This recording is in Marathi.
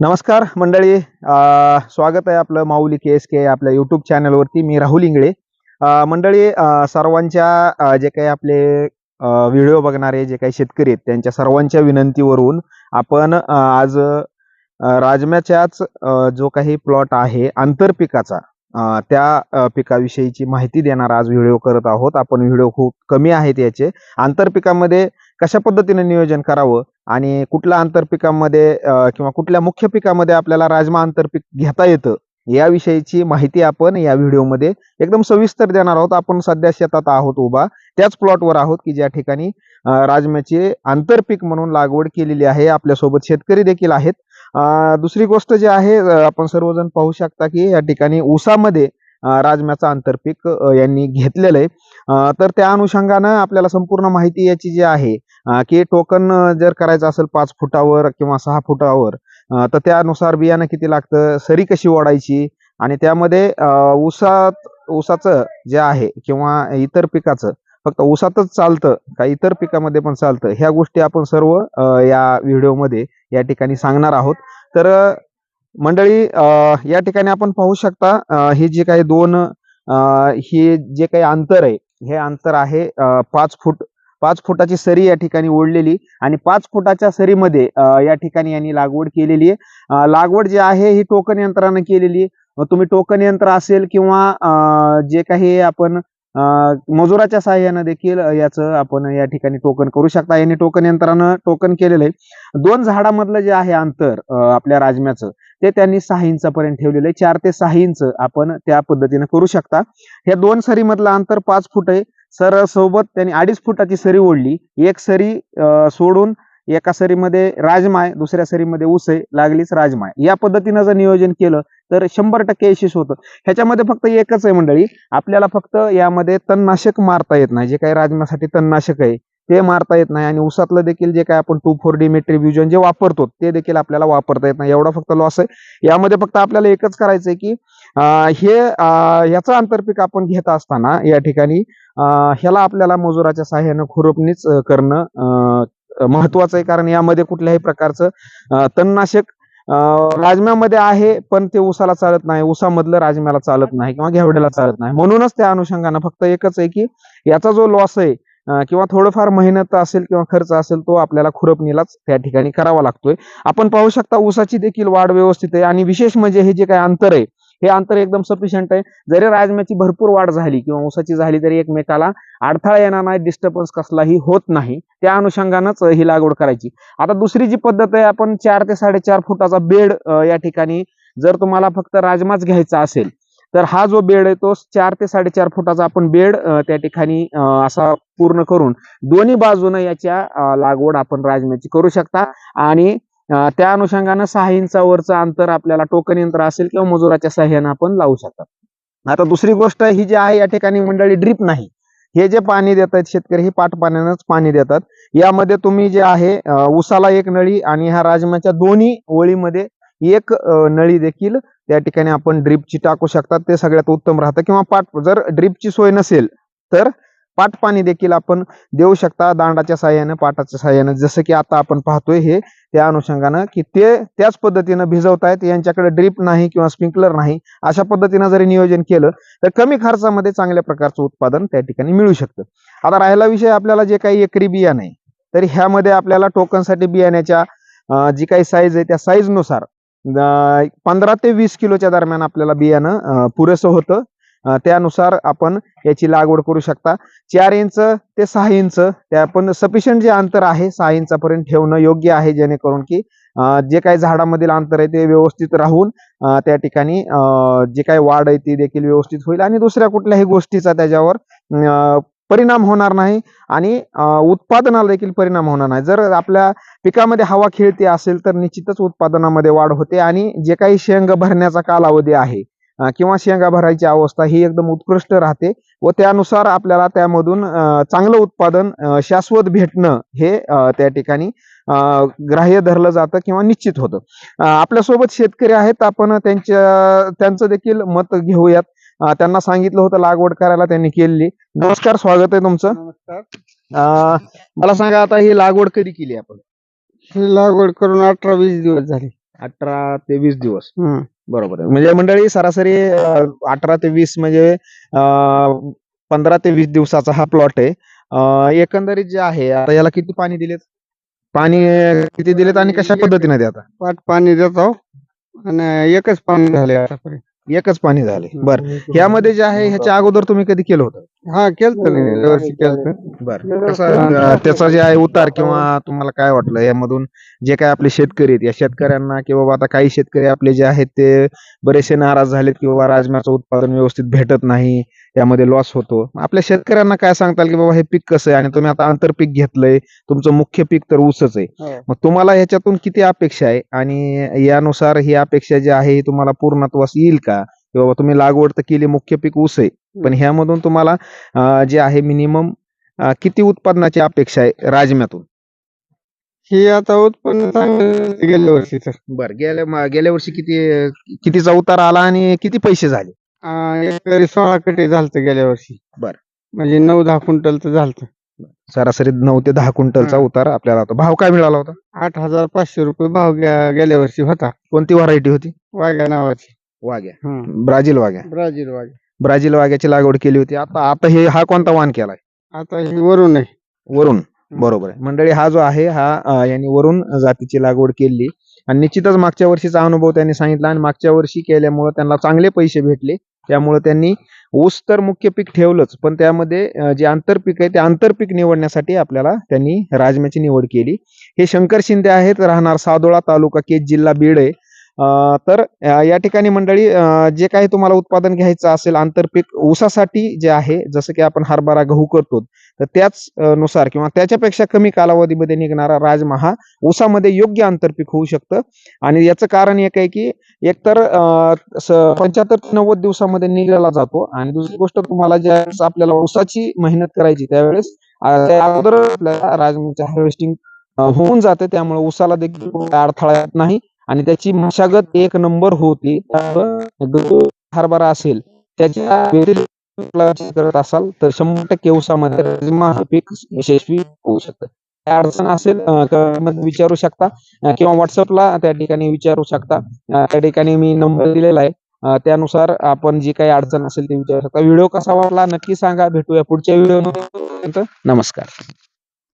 नमस्कार मंडळी अ, स्वागत आहे आपलं माऊली के एस के आपल्या युट्यूब चॅनलवरती मी राहुल इंगळे. मंडळी सर्वांच्या जे काही आपले व्हिडिओ बघणारे जे काही शेतकरी आहेत त्यांच्या सर्वांच्या विनंतीवरून आपण आज राजम्याच्याच जो काही प्लॉट आहे आंतरपिकाचा त्या पिकाविषयीची माहिती देणार आज व्हिडिओ करत आहोत. आपण व्हिडिओ खूप कमी आहेत याचे. आंतरपिकामध्ये कशा पद्धतीने नियोजन करावं आणि कुठल्या आंतरपिकामध्ये किंवा कुठल्या मुख्य पिकामध्ये आपल्याला राजमा आंतरपीक घेता येतं याविषयीची माहिती आपण या व्हिडिओमध्ये एकदम सविस्तर देणार आहोत. आपण सध्या शेतात आहोत उभा त्याच प्लॉटवर आहोत की ज्या ठिकाणी अ, राजम्याची आंतरपीक म्हणून लागवड केलेली आहे. आपल्यासोबत शेतकरी देखील आहेत. दुसरी गोष्ट जी आहे आपण सर्वजण पाहू शकता की या ठिकाणी ऊसामध्ये राजम्याचं आंतरपीक यांनी घेतलेलं आहे. तर त्या अनुषंगानं आपल्याला संपूर्ण माहिती याची जी आहे की टोकन जर करायचं असेल पाच फुटावर किंवा सहा फुटावर तर त्यानुसार बियाणं किती लागतं सरी कशी ओढायची आणि त्यामध्ये उसात ऊसात ऊसाचं जे आहे किंवा इतर पिकाचं फक्त ऊसातच चालतं का इतर पिकामध्ये पण चालतं ह्या गोष्टी आपण सर्व या व्हिडिओमध्ये या ठिकाणी सांगणार आहोत. तर मंडळी अ, या ठिकाणी आपण पाहू शकता हे जे काही दोन हे जे काही अंतर आहे हे अंतर आहे पाच फूट पाच फुटाची सरी या ठिकाणी ओढलेली आणि पाच फुटाच्या सरीमध्ये या ठिकाणी यांनी लागवड केलेली आहे. लागवड जी आहे ही टोकन यंत्रानं केलेली तुम्ही टोकन यंत्र असेल किंवा अ, जे काही आपण मजुराच्या सहाय्यानं देखील याचं आपण या ठिकाणी टोकन करू शकता. यांनी टोकन यंत्रानं टोकन केलेलं आहे. दोन झाडामधलं जे आहे अंतर आपल्या राजम्याचं ते त्यांनी सहा इंचापर्यंत ठेवलेलं आहे. चार ते सहा इंच आपण त्या पद्धतीने करू शकता. ह्या दोन सरीमधलं अंतर पाच फूट आहे. सर सोबत त्यांनी अडीच फुटाची सरी ओढली. एक सरी सोडून एका सरीमध्ये राजमाय दुसऱ्या सरीमध्ये उस आहे लागलीच राजमाय. या पद्धतीनं जर नियोजन केलं तर शंभर टक्के यशस्वी होतं. ह्याच्यामध्ये फक्त एकच आहे मंडळी आपल्याला फक्त यामध्ये तणनाशक मारता येत नाही. जे काही राजमासाठी तणनाशक आहे ते मारता येत नाही आणि उसातलं देखील जे काय आपण टू फोर डी मेट्रिब्युजन जे वापरतो ते देखील आपल्याला वापरता येत नाही. एवढा फक्त लॉस आहे. यामध्ये फक्त आपल्याला एकच करायचं आहे की हे याचं आंतरपीक आपण घेत असताना या ठिकाणी ह्याला आपल्याला मजुराच्या सहाय्यानं खुरपणीच करणं महत्वाचं आहे. कारण यामध्ये कुठल्याही प्रकारचं तणनाशक राजम्यामध्ये आहे पण ते उसाला चालत नाही. उसामधलं राजम्याला चालत नाही किंवा घेवड्याला चालत नाही. म्हणूनच त्या अनुषंगानं फक्त एकच आहे की याचा जो लॉस आहे किंवा थोडंफार मेहनत असेल किंवा खर्च असेल तो आपल्याला खुरपणीलाच त्या ठिकाणी करावा लागतोय. आपण पाहू शकता ऊसाची देखील वाढ व्यवस्थित आहे आणि विशेष म्हणजे हे जे काय अंतर आहे हे अंतर एकदम सफिशियंट आहे. जरी राजम्याची भरपूर वाढ झाली किंवा ऊसाची झाली तरी एकमेकाला अडथळा येणार नाही डिस्टर्बन्स कसलाही होत नाही. त्या अनुषंगानंच ही लागवड करायची. आता दुसरी जी पद्धत आहे आपण चार ते साडेचार फुटाचा बेड या ठिकाणी जर तुम्हाला फक्त राजमाच घ्यायचा असेल तर हा जो बेड आहे तो चार ते साडेचार फुटाचा आपण बेड त्या ठिकाणी असा पूर्ण करून दोन्ही बाजूनं याच्या लागवड आपण राजम्याची करू शकता. आणि त्या अनुषंगानं सहा इंचावरचं अंतर आपल्याला टोकन यंत्र असेल किंवा मजुराच्या सहाय्यानं आपण लावू शकता. आता दुसरी गोष्ट ही जी आहे या ठिकाणी मंडळी ड्रीप नाही. हे जे पाणी देतात शेतकरी हे पाटपाण्यानंच पाणी देतात. यामध्ये तुम्ही जे आहे उसाला एक नळी आणि ह्या राजमाच्या दोन्ही ओळीमध्ये एक नळी देखील त्या ठिकाणी आपण ड्रीपची टाकू शकतात. ते सगळ्यात उत्तम राहतं. किंवा पाट जर ड्रीपची सोय नसेल तर पाट पाणी देखील आपण देऊ शकता दांडाच्या साह्यानं पाटाच्या साह्यानं जसं की आता आपण पाहतोय हे त्या अनुषंगानं की ते त्याच पद्धतीनं भिजवतायत. यांच्याकडे ड्रीप नाही किंवा स्प्रिंकलर नाही अशा पद्धतीनं जरी नियोजन केलं तर कमी खर्चामध्ये चांगल्या प्रकारचं उत्पादन त्या ठिकाणी मिळू शकतं. आता राहिला विषय आपल्याला जे काही एकरी बियाणं आहे तर ह्यामध्ये आपल्याला टोकनसाठी बियाण्याच्या जी काही साईज आहे त्या साईजनुसार पंधरा ते वीस किलोच्या दरम्यान आपल्याला बियाणं पुरेसं होतं. त्यानुसार आपण याची लागवड करू शकता. चार इंच ते सहा इंच त्या पण सफिशियंट जे अंतर आहे सहा इंचापर्यंत ठेवणं योग्य आहे जेणेकरून की जे काही झाडामधील अंतर आहे ते व्यवस्थित राहून त्या ठिकाणी जे काही वाढ आहे ती देखील व्यवस्थित होईल. आणि दुसऱ्या कुठल्याही गोष्टीचा त्याच्यावर परिणाम होणार नाही आणि उत्पादनाला देखील परिणाम होणार नाही. जर आपल्या पिकामध्ये हवा खेळते असेल तर निश्चितच उत्पादनामध्ये वाढ होते आणि जे काही शेंग भरण्याचा कालावधी आहे किंवा शेंगा भरायची अवस्था ही एकदम उत्कृष्ट राहते व त्यानुसार आपल्याला त्यामधून चांगलं उत्पादन शाश्वत भेटणं हे त्या ठिकाणी अं, ग्राह्य धरलं जातं किंवा निश्चित होतं. आपल्यासोबत शेतकरी आहेत आपण त्यांच्या त्यांचं देखील मत घेऊयात. त्यांना सांगितलं होतं लागवड करायला त्यांनी केलेली. नमस्कार स्वागत आहे तुमचं. नमस्कार. मला सांगा आता ही लागवड कधी केली आपण? ही लागवड करून अठरा वीस दिवस झाले. अठरा ते वीस दिवस. बरोबर आहे. म्हणजे मंडळी सरासरी अठरा ते वीस म्हणजे पंधरा ते वीस दिवसाचा हा प्लॉट आहे. एकंदरीत जे आहे आता याला किती पाणी दिलेत? पाणी किती दिलेत आणि कशा पद्धतीने पाट पाणी देतो आणि एकच पाणी झाले आतापर्यंत. एकच पाणी झाले बर. यामध्ये जे आहे ह्याच्या अगोदर तुम्ही कधी केलं होतं? हा केलत वर्षी केलत. बर. त्याचा जे आहे उतार किंवा तुम्हाला काय वाटलं यामधून? जे काय आपले शेतकरी आहेत या शेतकऱ्यांना किंवा आता काही शेतकरी आपले जे आहेत ते बरेचसे नाराज झालेत की बाबा राजमाचं उत्पादन व्यवस्थित भेटत नाही यामध्ये लॉस होतो. आपल्या शेतकऱ्यांना काय सांगताल की बाबा हे पीक कसं आहे? आणि तुम्ही आता आंतरपीक घेतलंय तुमचं मुख्य पीक तर ऊसच आहे. हो. मग तुम्हाला ह्याच्यातून किती अपेक्षा आहे? आणि यानुसार ही अपेक्षा जी आहे ही तुम्हाला पूर्णत्वास येईल का? की बाबा तुम्ही लागवड तर केली मुख्य पीक ऊस आहे. पण ह्यामधून तुम्हाला जे आहे मिनिमम किती उत्पादनाची अपेक्षा आहे राजम्यातून? ही आता उत्पन्न चांगलं गेल्या वर्षी बर गेल्या म- गेल्या वर्षी किती कितीचा उतार आला आणि किती पैसे झाले? एकरी सोळा कटे झालत गेल्या वर्षी. बर. म्हणजे नऊ दहा क्विंटल तर झालत. सरासरी नऊ ते दहा क्विंटलचा हा. उतार आपल्याला होता भाव काय मिळाला होता? आठ हजार पाचशे रुपये भाव गे- गेल्या वर्षी होता. कोणती व्हरायटी होती? वाघ्या नावाची. Waghya. Brazil Waghya Brazil Waghya Brazil वाघ्याची लागवड केली होती. आता आता हे हा कोणता वाण केलाय? आता ही वरून आहे. वरून बरोबर आहे. मंडळी हा जो आहे हा अं, यांनी वरून जातीची लागवड केली. आणि निश्चितच मागच्या वर्षीचा अनुभव त्यांनी सांगितला आणि मागच्या वर्षी केल्यामुळे त्यांना चांगले पैसे भेटले. त्यामुळे त्यांनी ऊस तर मुख्य पीक ठेवलंच पण त्यामध्ये अं, जे आंतरपीक आहे ते आंतरपीक निवडण्यासाठी आपल्याला त्यांनी राजम्याची निवड केली. हे शंकर शिंदे आहेत राहणार सादोळा तालुका केज जिल्हा बीड आहे. तर या ठिकाणी मंडळी जे काही तुम्हाला उत्पादन घ्यायचं असेल आंतरपीक ऊसासाठी जे आहे जसं की आपण हरभरा गहू करतो तर त्याच नुसार किंवा त्याच्यापेक्षा कमी कालावधीमध्ये निघणारा राजमा हा ऊसामध्ये योग्य आंतरपीक होऊ शकतं. आणि याचं कारण एक आहे की एकतर पंच्याहत्तर ते नव्वद दिवसामध्ये निघाला जातो आणि दुसरी गोष्ट तुम्हाला ज्यावेळेस आपल्याला ऊसाची मेहनत करायची त्यावेळेस अगोदर आपल्याला राजमाचं हार्वेस्टिंग होऊन जाते. त्यामुळे ऊसाला देखील अडथळा येत नाही. आणि त्याची मशागत एक नंबर होती हरभरा असेल त्याच्या करत असाल तर शंभर टक्के उसामध्ये पीक यशस्वी होऊ शकतं. काय अडचण असेल विचारू शकता किंवा व्हॉट्सअपला त्या ठिकाणी विचारू शकता. त्या ठिकाणी मी नंबर दिलेला आहे. त्यानुसार आपण जी काही अडचण असेल ते विचारू शकता. व्हिडिओ कसा वाटला नक्की सांगा. भेटूया पुढच्या व्हिडिओ नमस्कार.